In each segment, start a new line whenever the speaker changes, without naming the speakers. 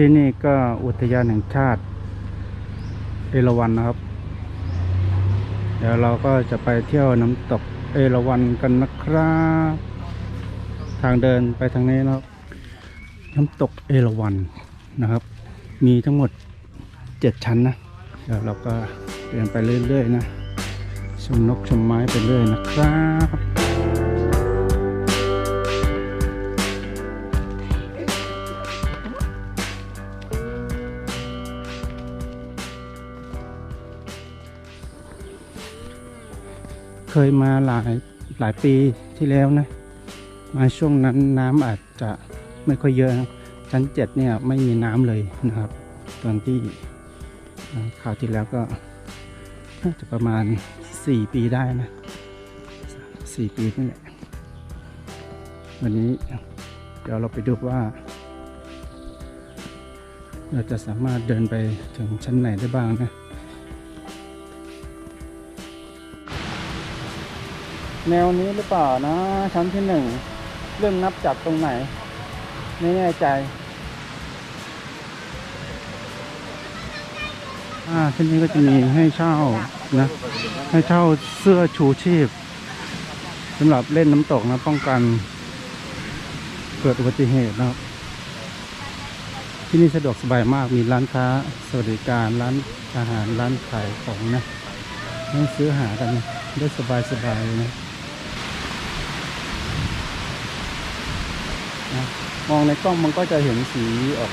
ที่นี่ก็อุทยานแห่งชาติเอราวัณนะครับ เดี๋ยวเราก็จะไปเที่ยวน้ำตกเอราวัณกันนะครับ ทางเดินไปทางนี้นะครับ น้ำตกเอราวัณนะครับ มีทั้งหมดเจ็ดชั้นนะ เดี๋ยวเราก็เดินไปเรื่อยๆนะ ชมนกชมไม้ไปเรื่อยนะครับ เคยมาหลายหลายปีที่แล้วนะ มาช่วงนั้นน้ำอาจจะไม่ค่อยเยอะนะชั้นเจ็ดเนี่ยไม่มีน้ำเลยนะครับ ตอนที่อ่าคราวที่แล้วก็น่าจะประมาณสี่ปีได้นะสี่ปีนี่แหละ วันนี้เดี๋ยวเราไปดูว่า เราจะสามารถเดินไปถึงชั้นไหนได้บ้างนะ แนวนี้หรือเปล่านะ ชั้นที่หนึ่งเริ่มนับจากตรงไหน ไม่แน่ใจ อ่าที่นี้ก็จะมีให้เช่านะ ให้เช่าเสื้อชูชีพสำหรับเล่นน้ำตกนะ ป้องกัน เกิดอุบัติเหตุนะครับ ที่นี่สะดวกสบายมากมีร้านค้าสวัสดิการร้านอาหารร้านขายของนะให้ซื้อหากันได้สบายสบายๆเลยนะ นะ มองในกล้องมันก็จะเห็นสีออก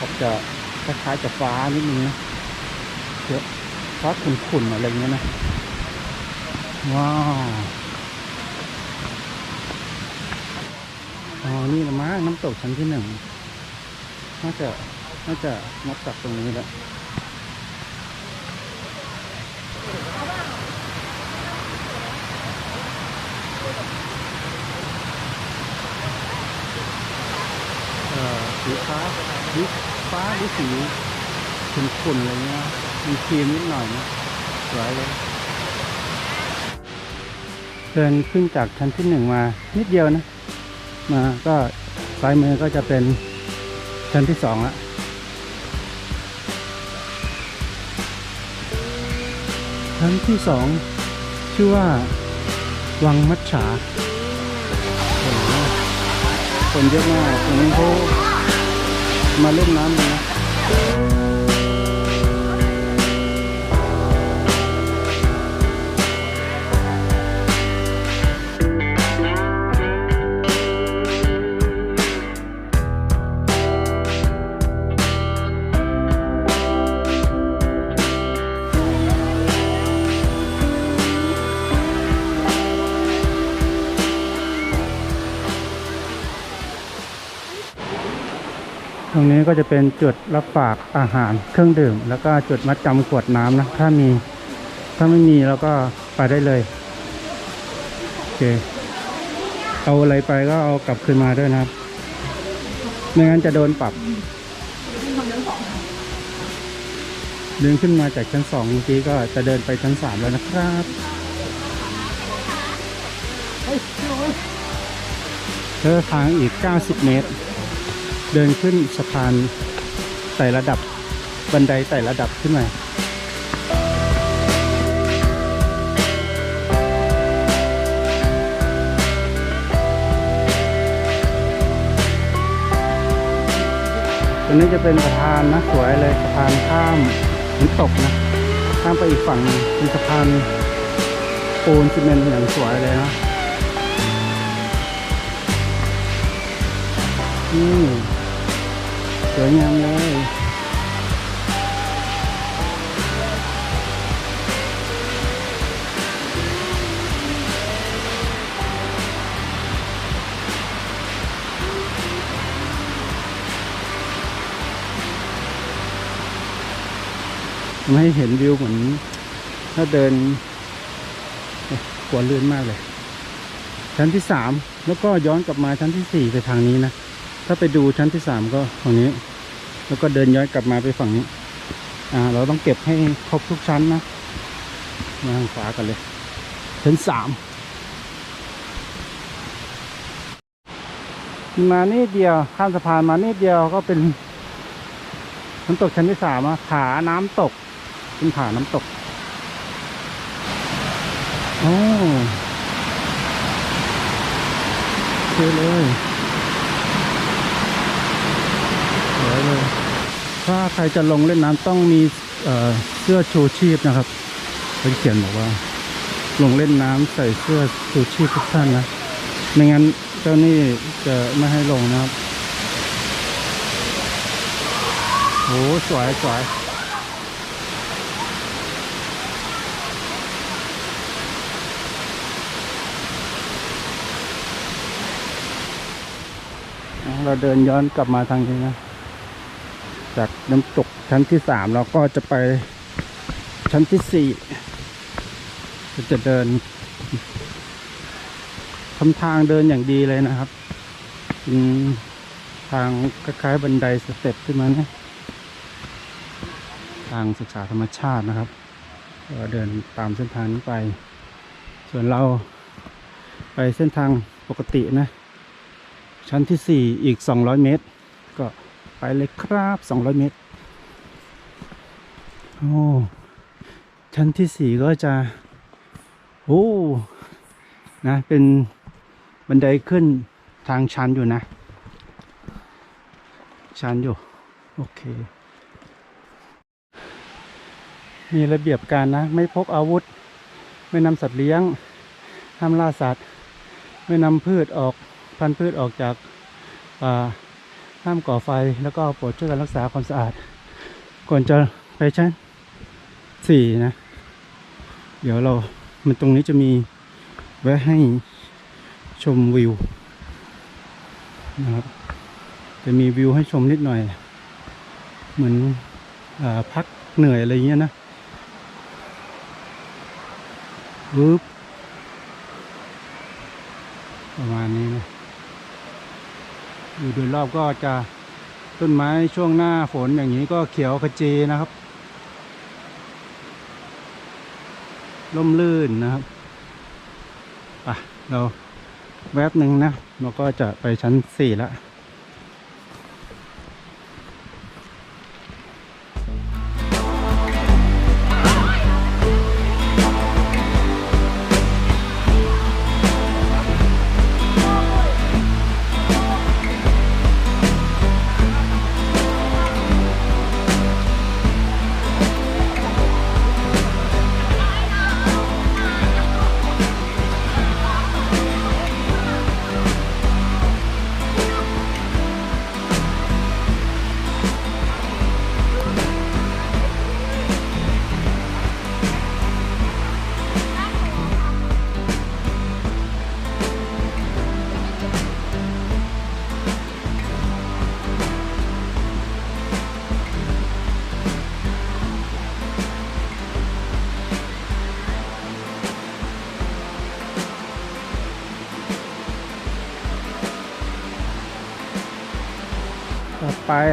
ออกจะคล้ายๆกับฟ้านิดนึงนะเยอะฟ้าขุ่นๆอะไรเงี้ยนะ ว้าวอ๋อนี่ละมั้งน้ำตกชั้นที่หนึ่งน่าจะน่าจะนับจากตรงนี้แหละเอ่อสี ฟ้าสีฟ้าหรือสีขุ่นๆอะไรเงี้ยมีครีมนิดหน่อยนะสวยเลยเดินขึ้นจากชั้นที่หนึ่งมานิดเดียวนะ มาก็ซ้ายมือก็จะเป็นชั้นที่สองละชั้นที่สองชื่อว่า วังมัจฉาคนเยอะมากตรงนี้เขา มาเล่นน้ำกันนะ ตรงนี้ก็จะเป็นจุดรับฝากอาหารเครื่องดื่ม แล้วก็จุดมัดจำขวดน้ำนะ ถ้ามีถ้าไม่มีเราก็ไปได้เลยโอเคเอาอะไรไปก็เอากลับคืนมาด้วยนะครับ ไม่งั้นจะโดนปรับ เดินขึ้นมาจากชั้นสองเมื่อกี้ก็จะเดินไปชั้นสามแล้วนะครับเดินทางอีก 90 เมตร เดินขึ้นสะพานไต่ระดับบันไดไต่ระดับขึ้นมาตรงนี้จะเป็นสะพานนะสวยเลยสะพานข้ามน้ำตกนะข้ามไปอีกฝั่งเป็นสะพานปูนซีเมนต์อย่างสวยเลยนะนี่ สวยงามเลยทำให้เห็นวิวเหมือนถ้าเดินกลัวลื่อนมากเลย ชั้นที่สามแล้วก็ย้อนกลับมาชั้นที่สี่ไปทางนี้นะ ถ้าไปดูชั้นที่สามก็ฝั่งนี้ แล้วก็เดินย้อนกลับมาไปฝั่งนี้ อ่า เราต้องเก็บให้ครบทุกชั้นนะมาทางขวากันเลยชั้นสามมานี่เดียวข้ามสะพานมานี่เดียวก็เป็นน้ำตกชั้นที่สามอะผาน้ำตกเป็นผาน้ำตกโอ้เจอเลยสวยเลย ถ้าใครจะลงเล่นน้ำต้องมีเเสื้อชูชีพนะครับเขาเขียนบอกว่า ลงเล่นน้ำใส่เสื้อชูชีพทุกท่านนะไม่งั้นเจ้านี่จะไม่ให้ลงนะครับโอ้สวยสวยเราเดินย้อนกลับมาทางนี้นะ จากน้ำตกชั้นที่สามเราก็จะไปชั้นที่สี่ก็จะเดินทำทางเดินอย่างดีเลยนะครับเป็นทางคล้ายๆบันไดสเต็ปขึ้นมาเนี่ยทางศึกษาธรรมชาตินะครับก็เดินตามเส้นทางนี้ไป ส่วนเราไปเส้นทางปกตินะ ชั้นที่สี่อีก 200 เมตร ก็ ไปเลยครับ 200 เมตร โอ้ ชั้นที่สี่ก็จะ โอ้ นะ เป็นบันไดขึ้นทางชันอยู่นะ ชันอยู่ โอเค มีระเบียบการนะ ไม่พกอาวุธ ไม่นำสัตว์เลี้ยง ห้ามล่าสัตว์ ไม่นำพืชออก พันธุ์พืชออกจากป่า ห้ามก่อไฟแล้วก็โปรดช่วยกันรักษาความสะอาด ก่อนจะไปชั้นสี่นะ เดี๋ยวเรา มันตรงนี้จะมีแวะให้ชมวิวนะครับ จะมีวิวให้ชมนิดหน่อย เหมือนอพักเหนื่อยอะไรเงี้ยนะปึ๊บประมาณนี้นะ อยู่โดยรอบก็จะต้นไม้ช่วงหน้าฝนอย่างนี้ก็เขียวขจีนะครับร่มลื่นนะครับป่ะเราแวบหนึ่งนะเราก็จะไปชั้นสี่แล้ว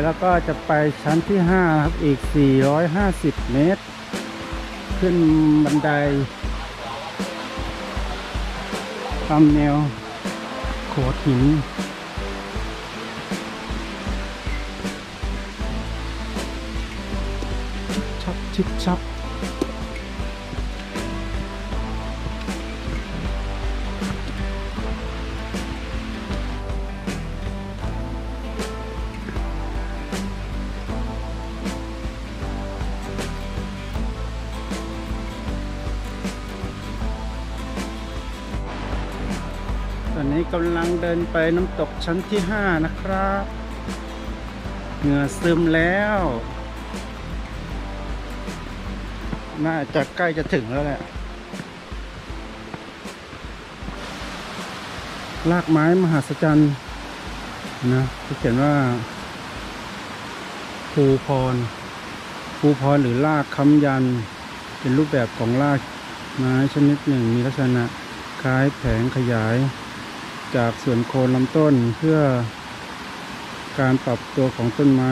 แล้วก็จะไปชั้นที่ห้าครับอีก 450 เมตร ขึ้นบันไดตามแนวโขดหินชับชิบชับ เดินไปน้ำตกชั้นที่ห้านะครับ เหงื่อซึมแล้ว น่าจะใกล้จะถึงแล้วแหละลากไม้มหัศจรรย์นะเขาเขียนว่าภูพรภูพรหรือลากค้ำยัน เป็นรูปแบบของลากไม้ชนิดหนึ่งมีลักษณะคล้ายแผงขยาย จากส่วนโคนลำต้นเพื่อการปรับตัวของต้นไม้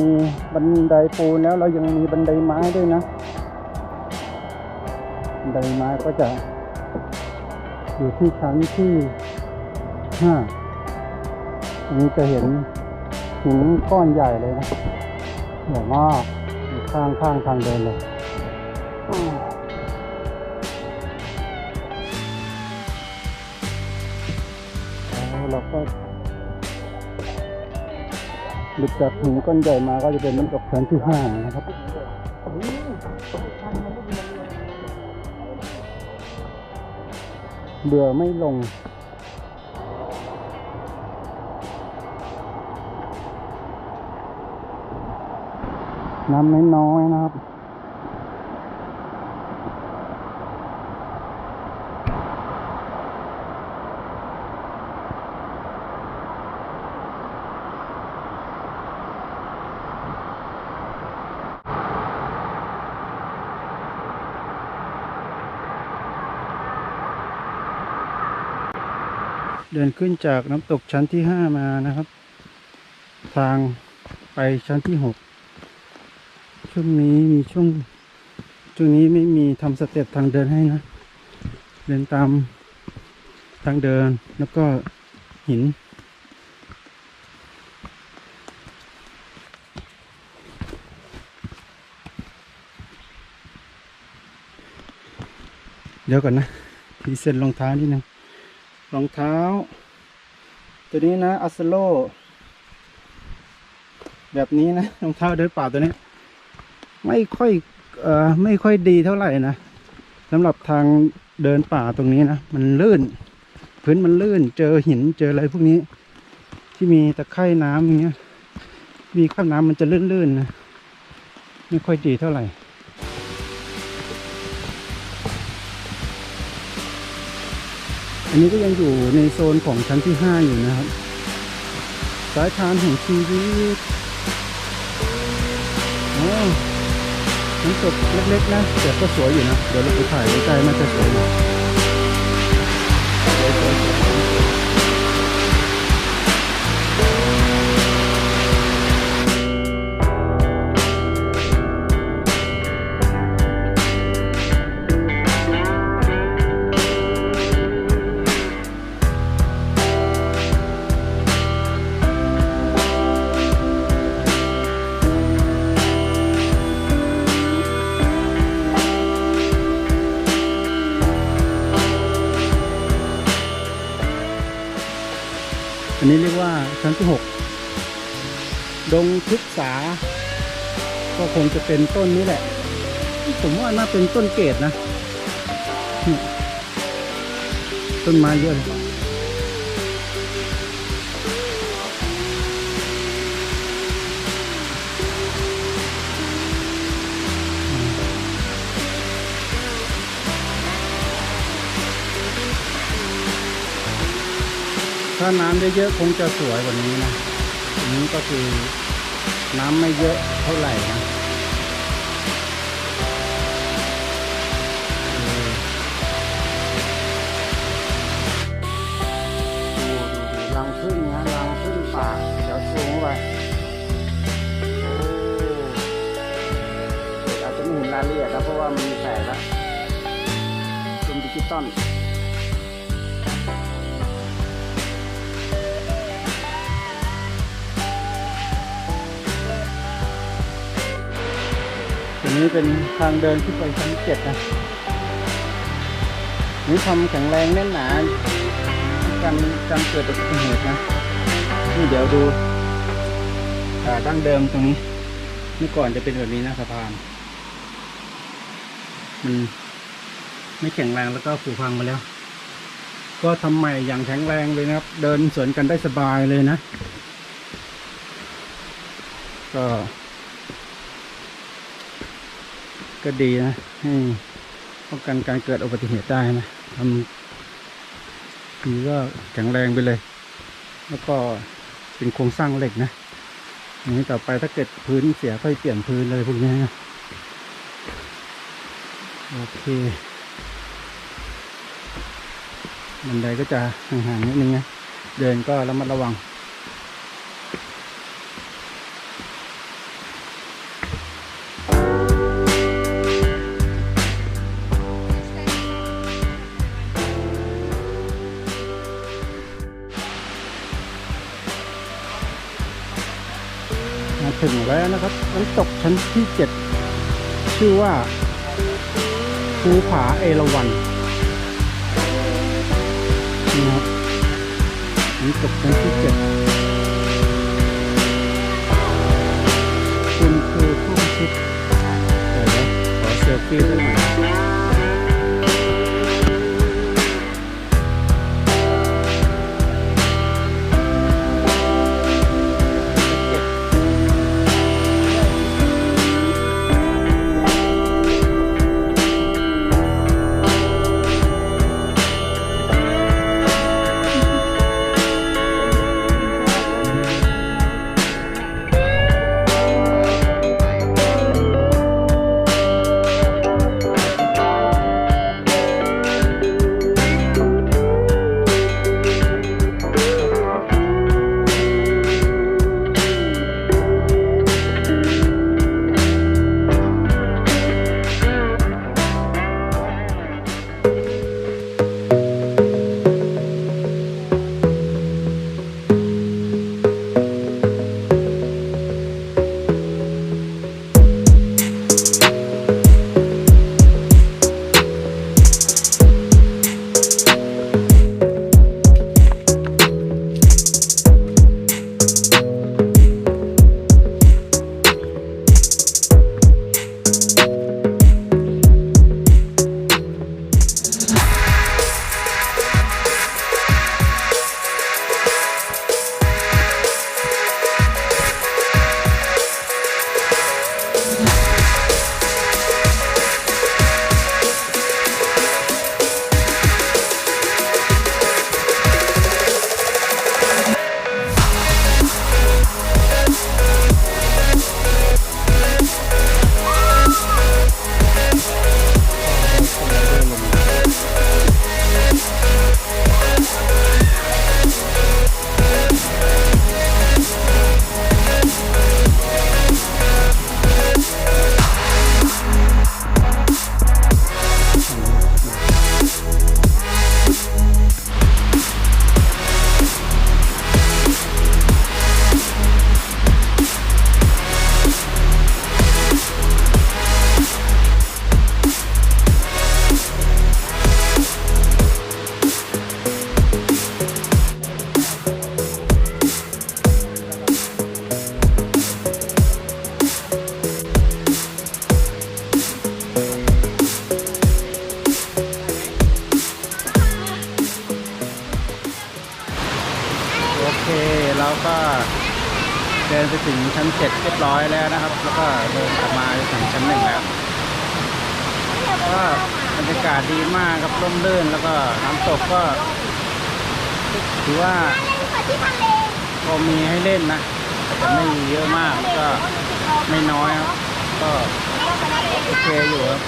มีบันไดปูนแล้วเรายังมีบันไดไม้ด้วยนะ บันไดไม้ก็จะ อยู่ที่ชั้นที่ห้าอันนี้จะเห็นหินก้อนใหญ่เลยนะใหญ่มากข้างข้างทางเดินเลย ลุดจากหินก้อนใหญ่มาก็จะเป็นน้ำตกชั้นที่ห้านะครับเบื่อไม่ลง น้ำน้อยๆนะครับ เดินขึ้นจากน้ำตกชั้นที่ห้ามานะครับ ทางไปชั้นที่หกช่วงนี้มีช่วงช่วงนี้ไม่มีทำสเต็ปทางเดินให้นะ เดินตามทางเดินแล้วก็หิน เดี๋ยวก่อนนะพีเซ็นรองเท้านิดนึง รองเท้า ตัวนี้นะอัสโล แบบนี้นะรองเท้าเดินป่าตัวนี้ ไม่ค่อยเอ่อไม่ค่อยดีเท่าไหร่นะสำหรับทางเดินป่าตรงนี้นะมันลื่น พื้นมันลื่น เจอหินเจออะไรพวกนี้ ที่มีตะไคร่น้ำอย่างเงี้ยมีข้ามน้ำมันจะลื่นๆนะไม่ค่อยดีเท่าไหร่ อันนี้ก็ยังอยู่ในโซนของชั้นที่ห้าอยู่นะครับ สายทานแห่งชีวิตโอ้น้ำตกเล็กๆนะแต่ก็สวยอยู่นะ เดี๋ยวเราไปถ่ายใกล้ๆมันจะสวยอยู่สวย ดงพฤกษา ก็คงจะเป็นต้นนี้แหละ ผมว่าน่าเป็นต้นเกตนะ ต้นไม้เยอะเลยถ้าน้ำเยอะๆคงจะสวยกว่านี้นะ นี้ก็คือน้ำไม่เยอะเท่าไหร่นะดูดูดูรังพึ่งนะรังพึ่งป่าเดี๋ยวสูงเข้าไปโอ้อาจจะไม่เห็นรายละเอียดนะเพราะว่ามันมีแสงแล้วเป็นดิจิตอล นี้เป็นทางเดินที่ไปชั้นเจ็ดนะนี่ทำแข็งแรงแน่นหนากันกันเกิดอุบัติเหตุนะนี่เดี๋ยวดูอ่าดั้งเดิมตรงนี้เมื่อก่อนจะเป็นแบบนี้นะสะพานมันไม่แข็งแรงแล้วก็ผุพังมาแล้ว ก็ทำใหม่อย่างแข็งแรงเลยนะครับ เดินสวนกันได้สบายเลยนะ ก็ ก็ดีนะให้ป้องกันการเกิดอุบัติเหตุได้นะทำคือก็แข็งแรงไปเลย แล้วก็เป็นโครงสร้างเหล็กนะอย่างนี้ต่อไปถ้าเกิดพื้นเสียก็เปลี่ยนพื้นเลยพวกนี้นะโอเคบันไดก็จะห่างๆนิดนึงนะเดินก็ระมัดระวัง ถึงแล้วนะครับน้ำตกชั้นที่เจ็ดชื่อว่าภูผาเอราวัณนี่ครับน้ำตกชั้นที่เจ็ดคุณคือผู้ชิตเดี๋ยวนะขอเซลฟี่สักหน่อย ถึงชั้นหนึ่งแล้วก็บรรยากาศดีมากครับร่มรื่นแล้วก็น้ำตกก็ถือว่าพอมีให้เล่นนะแต่ไม่เยอะมากก็ไม่น้อยครับก็โอเคอยู่ครับ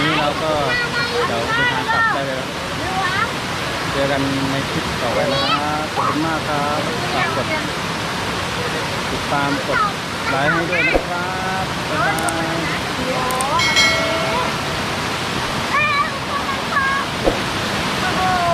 นี่เราก็เดี๋ยวเดินทางกลับได้เลยครับเจอกันในคลิปต่อไปนะครับขอบคุณมากครับฝากกดติดตามกด ไลค์ให้ด้วยนะครับบ๊ายบาย